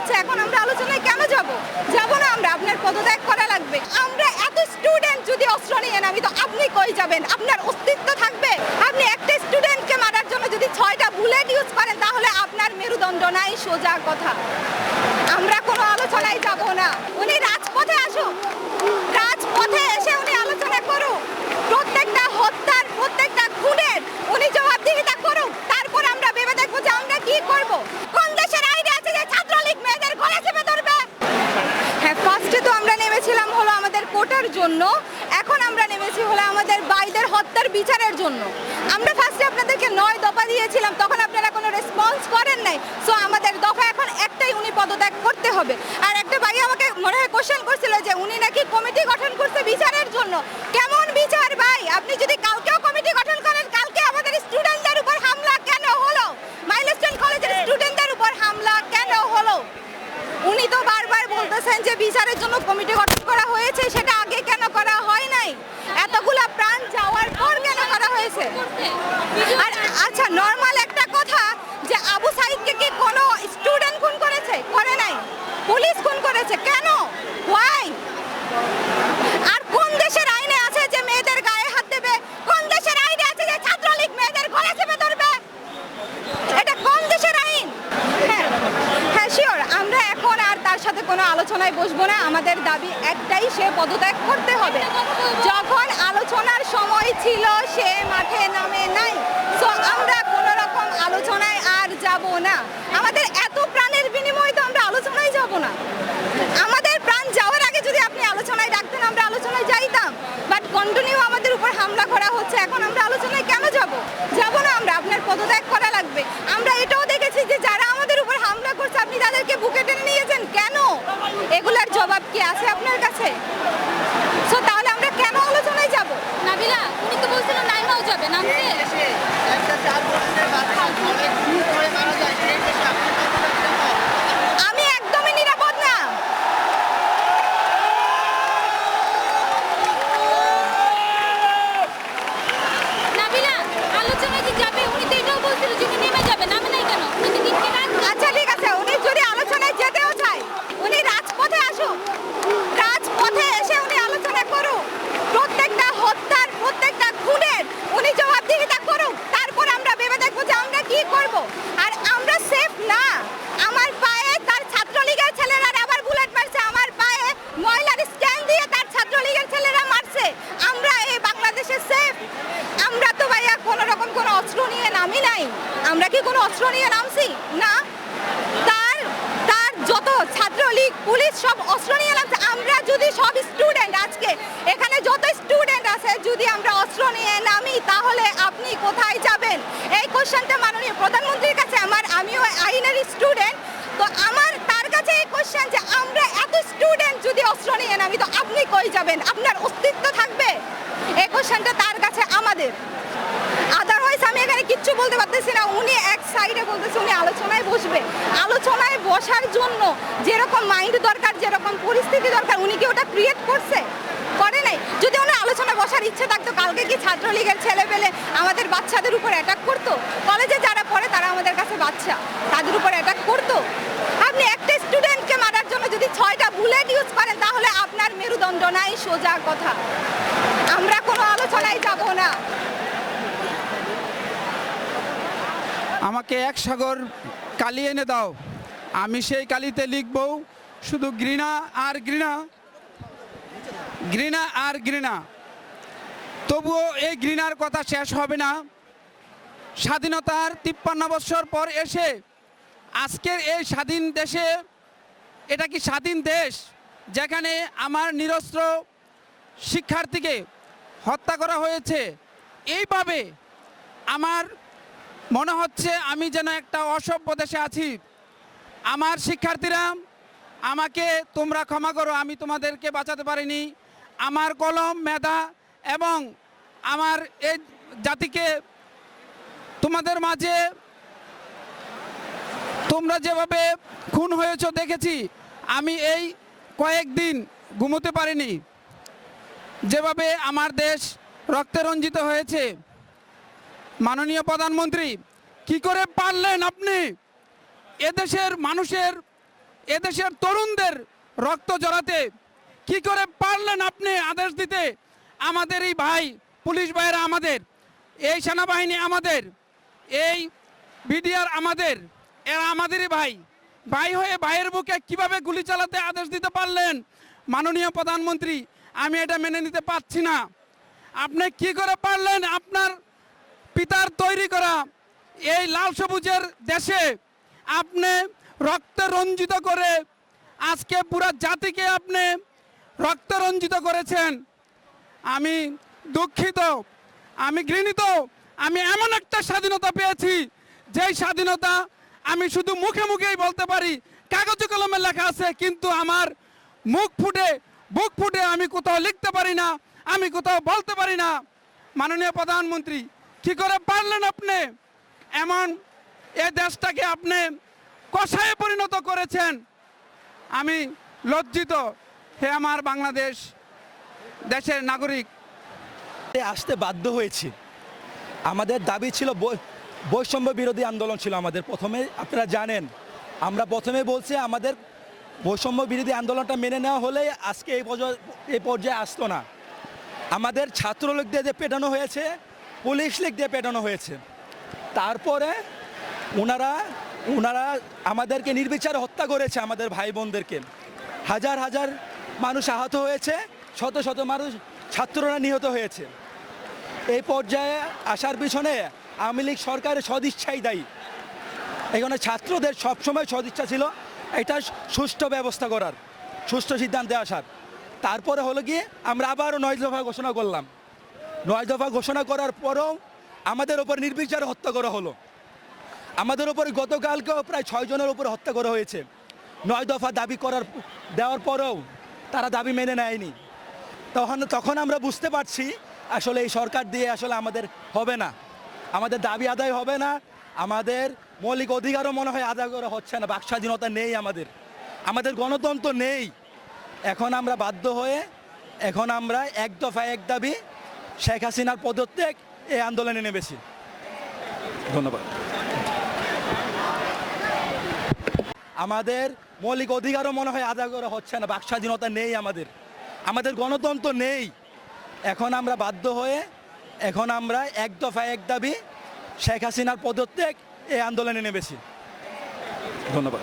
হচ্ছে, এখন আমরা আলোচনায় কেন যাব? যাব না আমরা, আপনার পদত্যাগ করা লাগবে। আমরা এত স্টুডেন্ট যদি অস্ত্র নিয়ে নামি, তো আপনি কই যাবেন? আপনার অস্তিত্ব থাকবে। আপনি একটা স্টুডেন্টকে মারার জন্য যদি ছয়টা বুলেট ইউজ করেন, তাহলে আপনার মেরুদণ্ড নাই, সোজা কথা। আমরা কোনো আলোচনায় যাব না। উনি রাজপথে আসুক। রাজপথে এসে উনি আলোচনা করুক প্রত্যেকটা হত্যার প্রত্যেকটা খুনের উনি জবাবদিহিতা করুক তারপর আমরা ভেবে দেখব যে আমরা কি করব কোন দেশের আইডিয়া আছে যে ছাত্রলীগ মেয়েদের ঘরে চেপে ধরবে হ্যাঁ ফার্স্টে তো আমরা নেমেছিলাম হলো আমাদের কোটার জন্য। এখন আমরা নেমেছি হলো আমাদের বাইদের হত্যার বিচারের জন্য। আমরা ফার্স্টে আপনাদেরকে নয় দফা দিয়েছিলাম তখন আপনারা কোনো রেসপন্স করেন নাই। সো আমাদের দফা এখন একটাই উনি পদত্যাগ করতে হবে। আর একটা ভাই আমাকে মনে হয় কোশ্চেন করছিল যে উনি নাকি কমিটি গঠন করছে বিচারের জন্য। কেমন বিচার ভাই? আপনি যদি কালকেও কমিটি গঠন করেন কালকে আমাদের স্টুডেন্টদের উপর হামলা কেন হলো? মাইলস্টোন কলেজের স্টুডেন্টদের উপর হামলা কেন হলো? উনি তো বারবার বলতেছেন যে বিচারের জন্য কমিটি গঠন করা হয়েছে সেটা আগে কেন নাই। এতগুলা প্রাণ যাওয়ার পর কেন করা হয়েছে? আর আচ্ছা নর্মাল একটা কথা যে আবু সাইদকে কি কোনো স্টুডেন্ট খুন করেছে করে নাই পুলিশ খুন করেছে কেন ওয়াই আর কোন দেশের আইনে আছে যে মেয়েদের গায়ে হাত দেবে কোন দেশের আইনে আছে যে ছাত্রলীগ মেয়েদের ঘরে চেপে ধরবে এটা কোন দেশের আইন হ্যাঁ হ্যাঁ শিওর আমরা এখন আর তার সাথে কোনো আলোচনায় বসবো না। আমাদের দাবি একটাই, সে পদত্যাগ করতে হবে। যখন আলোচনার সময় ছিল, সে মাঠে নামে নাই। তো আমরা কোনো রকম আলোচনায় আর যাব না। আমাদের এত প্রাণের বিনিময়ে তো আমরা আলোচনায় যাব না আমাদের প্রাণ যাওয়ার আগে যদি আপনি আলোচনায় ডাকতেন আমরা আলোচনায় যাইতাম বাট কন্টিনিউ আমাদের উপর হামলা করা হচ্ছে এখন আমরা আলোচনায় কেন যাব যাব না আমরা আপনার পদত্যাগ করা লাগবে আমরা এটাও দেখেছি যে যারা আমাদের উপর হামলা করছে আপনি তাদেরকে বুকে টেনে নিয়েছেন কেন এগুলার জবাব কি আছে আপনার কাছে সো তাহলে আমরা কেন আলোচনায় যাব নাবিলা উনি তো বলছিল নাইমাও যাবে নামছে আমি একদমই নিরাপদ না নাবিলা আলোচনায় যে যাবে উনি তো এটাও বলছিল যে উনি নেমে যাবে নামে নাই কেন উনি তো দিনকে রাত আচ্ছা ঠিক আছে উনি যদি আলোচনায় যেতেও চায় উনি রাজপথে আসুক রাজপথে এসে উনি আলোচনা করুক প্রত্যেকটা হত্যার প্রত্যেকটা খুনের উনি জবাবদিহিতা করুক তারপর আমরা ভেবে দেখব যে আমরা কি করব আর আমরা সেফ না আমার পায়ে তার ছাত্রলীগের ছেলেরা আবার বুলেট মারছে আমার পায়ে ময়লার স্ক্যান দিয়ে তার ছাত্রলীগের ছেলেরা মারছে আমরা এই বাংলাদেশে সেফ আমরা তো ভাইয়া কোনো রকম কোনো অস্ত্র নিয়ে নামি নাই আমরা কি কোনো অস্ত্র নিয়ে নামছি না তার তার যত ছাত্রলীগ পুলিশ সব অস্ত্র নিয়ে নামছে আমরা যদি সব স্টুডেন্ট আজকে এখানে যত স্টুডেন্ট আছে, যদি আমরা অস্ত্র নিয়ে নামি, তাহলে আপনি কোথায় যাবেন? এই কোশ্চেনটা মাননীয় প্রধানমন্ত্রীর কাছে আমার, আমিও আইনের স্টুডেন্ট তো আমার, তার কাছে এই কোশ্চেন যে আমরা এত স্টুডেন্ট যদি অস্ত্র নিয়ে নামি, তো আপনি কই যাবেন? আপনার অস্তিত্ব থাকবে? এই কোশ্চেনটা তার কাছে আমাদের। আদারওয়াইজ আমি এখানে কিচ্ছু বলতে পারতেছি না। উনি এক সাইডে বলতেছে, উনি আলোচনায় বসবে। আলোচনায় বসার জন্য যেরকম মাইন্ড দরকার, যেরকম পরিস্থিতি দরকার, উনি কি ওটা ক্রিয়েট করছে? করে নাই। যদি ওনার আলোচনা বসার ইচ্ছে থাকতো, কালকে কি ছাত্রলীগের ছেলে পেলে আমাদের বাচ্চাদের উপর অ্যাটাক করতো? কলেজে যারা পড়ে, তারা আমাদের কাছে বাচ্চা। তাদের উপর অ্যাটাক করতো? আপনি একটা স্টুডেন্টকে মারার জন্য যদি ছয়টা বুলেট ইউজ করেন, তাহলে আপনার মেরুদণ্ড নাই, সোজা কথা। আমরা কোনো আলোচনায় যাব না। আমাকে এক সাগর কালি এনে দাও। আমি সেই কালিতে লিখব, শুধু ঘৃণা আর ঘৃণা। ঘৃণা আর ঘৃণা। তবুও এই ঘৃণার কথা শেষ হবে না। স্বাধীনতার তিপ্পান্ন বছর পর এসে আজকের এই স্বাধীন দেশে, এটা কি স্বাধীন দেশ যেখানে আমার নিরস্ত্র শিক্ষার্থীকে হত্যা করা হয়েছে? এইভাবে আমার মনে হচ্ছে আমি যেন একটা অসভ্য দেশে আছি। আমার শিক্ষার্থীরা, আমাকে তোমরা ক্ষমা করো, আমি তোমাদেরকে বাঁচাতে পারিনি। আমার কলম, মেধা এবং আমার এই জাতিকে তোমাদের মাঝে তোমরা যেভাবে খুন হয়েছ দেখেছি, আমি এই কয়েকদিন ঘুমোতে পারিনি। যেভাবে আমার দেশ রক্তে রঞ্জিত হয়েছে। মাননীয় প্রধানমন্ত্রী, কি করে পারলেন আপনি? এদেশের মানুষের, এদেশের তরুণদের রক্ত জড়াতে কি করে পারলেন আপনি আদেশ দিতে? আমাদের এই ভাই, পুলিশ ভাইয়েরা আমাদের, এই সেনাবাহিনী আমাদের, এই বিডিআর আমাদের, এরা আমাদেরই ভাই। ভাই হয়ে ভাইয়ের বুকে কীভাবে গুলি চালাতে আদেশ দিতে পারলেন? মাননীয় প্রধানমন্ত্রী, আমি এটা মেনে নিতে পারছি না। আপনি কি করে পারলেন আপনার পিতার তৈরি করা এই লাল সবুজের দেশে? আপনি রক্তে রঞ্জিত করে আজকে পুরা জাতিকে আপনি রক্তে রঞ্জিত করেছেন। আমি দুঃখিত, আমি ঘৃণিত, আমি এমন একটা স্বাধীনতা পেয়েছি, যেই স্বাধীনতা আমি শুধু মুখে মুখেই বলতে পারি, কাগজে কলমে লেখা আছে, কিন্তু আমার মুখ ফুটে, বুক ফুটে আমি কোথাও লিখতে পারি না, আমি কোথাও বলতে পারি না। মাননীয় প্রধানমন্ত্রী, কি করে পারলেন আপনি এমন এ দেশটাকে আপনি কষায় পরিণত করেছেন? আমি লজ্জিত। হে আমার বাংলাদেশ, দেশের নাগরিক। আসতে বাধ্য হয়েছি। আমাদের দাবি ছিল বৈষম্য বিরোধী আন্দোলন ছিল আমাদের প্রথমে, আপনারা জানেন। আমরা প্রথমে বলছি আমাদের বৈষম্য বিরোধী আন্দোলনটা মেনে নেওয়া হলে আজকে এই পর্যায়ে এই পর্যায়ে আসতো না। আমাদের ছাত্রলীগ দিয়ে যে পেটানো হয়েছে, পুলিশ লীগ দিয়ে পেটানো হয়েছে। তারপরে ওনারা ওনারা আমাদেরকে নির্বিচারে হত্যা করেছে আমাদের ভাই বোনদেরকে হাজার হাজার মানুষ আহত হয়েছে, শত শত মানুষ, ছাত্ররা নিহত হয়েছে। এই পর্যায়ে আসার পিছনে আওয়ামী লীগ সরকারের সদিচ্ছাই দায়ী। এখানে ছাত্রদের সবসময় সদিচ্ছা ছিল, এটা সুষ্ঠু ব্যবস্থা করার, সুষ্ঠু সিদ্ধান্তে আসার। তারপরে হলো গিয়ে আমরা আবারও নয় দফা ঘোষণা করলাম। নয় দফা ঘোষণা করার পরেও আমাদের ওপর নির্বিচারে হত্যা করা হলো। আমাদের ওপর গতকালকেও প্রায় ছয় জনের উপর হত্যা করা হয়েছে। নয় দফা দাবি করার দেওয়ার পরেও তারা দাবি মেনে নেয়নি। তখন তখন আমরা বুঝতে পারছি, আসলে এই সরকার দিয়ে আসলে আমাদের হবে না। আমাদের দাবি আদায় হবে না। আমাদের মৌলিক অধিকারও মনে হয় আদায় করা হচ্ছে না। বাক স্বাধীনতা নেই আমাদের। আমাদের গণতন্ত্র নেই। এখন আমরা বাধ্য হয়ে এখন আমরা এক দফা এক দাবি শেখ হাসিনার পদত্যাগ এই আন্দোলনে নেমেছি। ধন্যবাদ। আমাদের মৌলিক অধিকারও মনে হয় আদায় করা হচ্ছে না, বাক স্বাধীনতা নেই আমাদের। আমাদের গণতন্ত্র নেই। এখন আমরা বাধ্য হয়ে, এখন আমরা এক দফা এক দাবি, শেখ হাসিনার পদত্যাগ এই আন্দোলনে নেমেছি। ধন্যবাদ।